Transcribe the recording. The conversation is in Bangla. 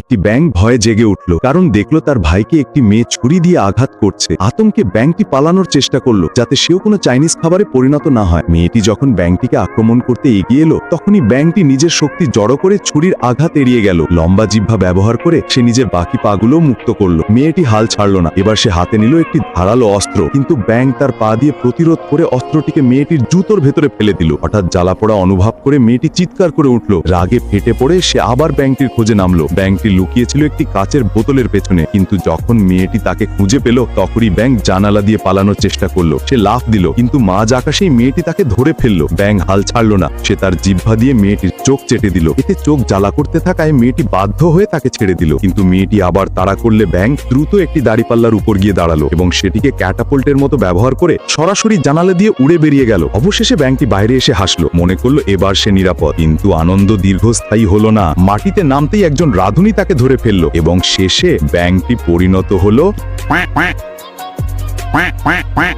একটি ব্যাংক ভয়ে জেগে উঠল, কারণ দেখল তার ভাইকে একটি মেয়ে ছুরি দিয়ে আঘাত করছে। আতঙ্কে ব্যাংকটি পালানোর চেষ্টা করল, যাতে সেও কোনো চাইনিজ খাবারে পরিণত না হয়। মেয়েটি যখন ব্যাংকটিকে আক্রমণ করতে এগিয়ে এলো, তখনই ব্যাংকটি নিজের শক্তি জড়ো করে ছুরির আঘাত এড়িয়ে গেল। লম্বা জিহ্বা ব্যবহার করে সে নিজের বাকি পাগুলো মুক্ত করল। মেয়েটি হাল ছাড়লো না, এবার সে হাতে নিল একটি ধারালো অস্ত্র, কিন্তু ব্যাংক তার পা দিয়ে প্রতিরোধ করে অস্ত্রটিকে মেয়েটির জুতোর ভেতরে ফেলে দিল। হঠাৎ জ্বালা পড়া অনুভব করে মেয়েটি চিৎকার করে উঠল। রাগে ফেটে পড়ে সে আবার ব্যাংকটির খোঁজে নামলো। ব্যাংকটি লুকিয়েছিল একটি কাচের বোতলের পেছনে। কিন্তু যখন মেয়েটি তাকে খুঁজে পেল, তখনই ব্যাংক জানালা দিয়ে পালানোর চেষ্টা করল। সে লাফ দিল, কিন্তু মাঝ আকাশেই মেয়েটি তাকে ধরে ফেলল। ব্যাংক হাল ছাড়লো না। সে তার জিহ্বা দিয়ে মেয়েটির চোখ চেটে দিল। এতে চোখ জ্বালা করতে থাকায় মেয়েটি বাধ্য হয়ে তাকে ছেড়ে দিল। কিন্তু মেয়েটি আবার তাড়া করলে ব্যাংক দ্রুত একটি দাড়িপাল্লার উপর গিয়ে দাঁড়াল এবং সেটিকে ক্যাটাপোল্টের মতো ব্যবহার করে সরাসরি জানালা দিয়ে উড়ে বেরিয়ে গেল। অবশেষে ব্যাংকটি বাইরে এসে হাসলো। মনে করল এবার সে নিরাপদ। কিন্তু আনন্দ দীর্ঘস্থায়ী হলো না। মাটিতে নামতেই একজন রাধুনী তাকে ধরে ফেলল এবং শেষে ব্যাংকটি পরিণত হলো।